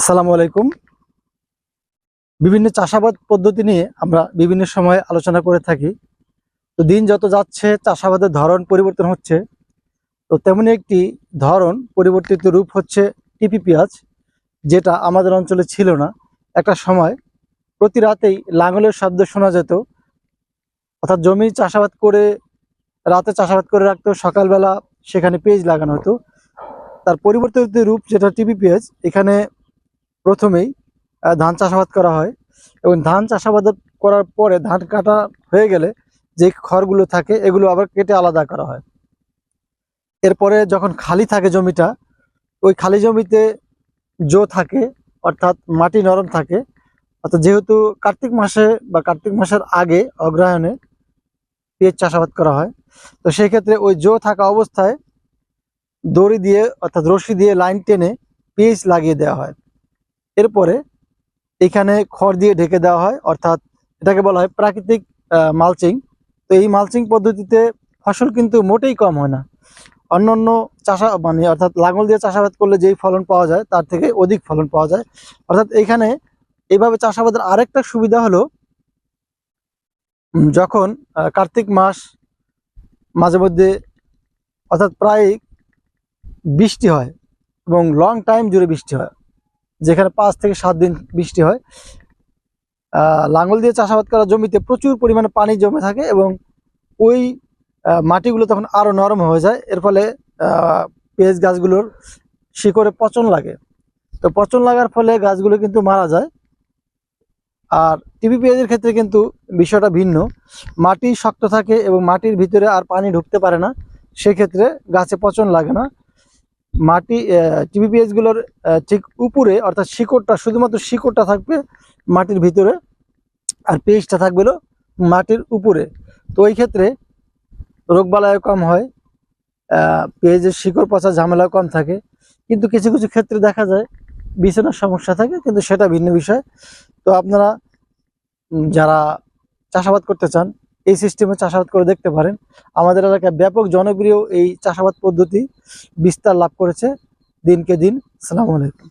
আসসালামু আলাইকুম। বিভিন্ন চাষাবাদ পদ্ধতি নিয়ে আমরা বিভিন্ন সময় আলোচনা করে থাকি। তো দিন যত যাচ্ছে, চাষাবাদের ধরন পরিবর্তন হচ্ছে। তো তেমনি একটি ধরন পরিবর্তিত রূপ হচ্ছে টিপি পেঁয়াজ, যেটা আমাদের অঞ্চলে ছিল না। একটা সময় প্রতি রাতেই লাঙলের শব্দ শোনা যেত। অর্থাৎ জমি চাষাবাদ করে, রাতে চাষাবাদ করে রাখতো, সকালবেলা সেখানে পেঁয়াজ লাগানো হতো। তার পরিবর্তিত রূপ যেটা টিপি পেঁয়াজ, এখানে প্রথমেই ধান চাষাবাদ করা হয় এবং ধান চাষাবাদ করার পরে ধান কাটা হয়ে গেলে যে খড়গুলো থাকে, এগুলো আবার কেটে আলাদা করা হয়। এরপরে যখন খালি থাকে জমিটা, ওই খালি জমিতে জো থাকে, অর্থাৎ মাটি নরম থাকে। অর্থাৎ যেহেতু কার্তিক মাসে বা কার্তিক মাসের আগে অগ্রহায়ণে পেঁয়াজ চাষাবাদ করা হয়, তো সেই ক্ষেত্রে ওই জো থাকা অবস্থায় দড়ি দিয়ে, অর্থাৎ রশি দিয়ে লাইন টেনে পেঁয়াজ লাগিয়ে দেওয়া হয়। এরপরে এখানে খড় দিয়ে ঢেকে দেওয়া হয়, অর্থাৎ এটাকে বলা হয় প্রাকৃতিক মালচিং তো এই মালচিং পদ্ধতিতে ফসল কিন্তু মোটেই কম হয় না। অন্যান্য চাষা মানে অর্থাৎ লাঙল দিয়ে চাষাবাদ করলে যেই ফলন পাওয়া যায়, তার থেকে অধিক ফলন পাওয়া যায়। অর্থাৎ এখানে এইভাবে চাষাবাদের আরেকটা সুবিধা হলো যখন কার্তিক মাস মাঝে মধ্যে, অর্থাৎ প্রায় বৃষ্টি হয় এবং লং টাইম জুড়ে বৃষ্টি হয়। যেখানে পাঁচ থেকে সাত দিন বৃষ্টি হয়। আহ, লাঙ্গল দিয়ে চাষাবাদ করা জমিতে প্রচুর পরিমাণে পানি জমে থাকে এবং ওই মাটিগুলো তখন আরও নরম হয়ে যায়। এর ফলে পেঁয়াজ গাছগুলোর শিকড়ে পচন লাগে। তো পচন লাগার ফলে গাছগুলো কিন্তু মারা যায়। আর টিপি পেঁয়াজের ক্ষেত্রে কিন্তু বিষয়টা ভিন্ন। মাটি শক্ত থাকে এবং মাটির ভিতরে আর পানি ঢুকতে পারে না। সেক্ষেত্রে গাছে পচন লাগে না। মাটি টিপি পেঁয়াজগুলোর ঠিক উপরে, অর্থাৎ শিকড়টা, শুধুমাত্র শিকড়টা থাকবে মাটির ভিতরে আর পেঁয়াজটা থাকবে মাটির উপরে। তো ওই ক্ষেত্রে রোগবালাইও কম হয় পেঁয়াজের শিকড় পচা ঝামেলাও কম থাকে। কিন্তু কিছু কিছু ক্ষেত্রে দেখা যায় বিছানার সমস্যা থাকে, কিন্তু সেটা ভিন্ন বিষয়। তো আপনারা যারা চাষাবাদ করতে চান এই সিস্টেমে চাষাবাদ করে দেখতে পারেন। আমাদের এলাকায় ব্যাপক জনপ্রিয় এই চাষাবাদ পদ্ধতি বিস্তার লাভ করেছে দিনকে দিন। সালাম আলাইকুম।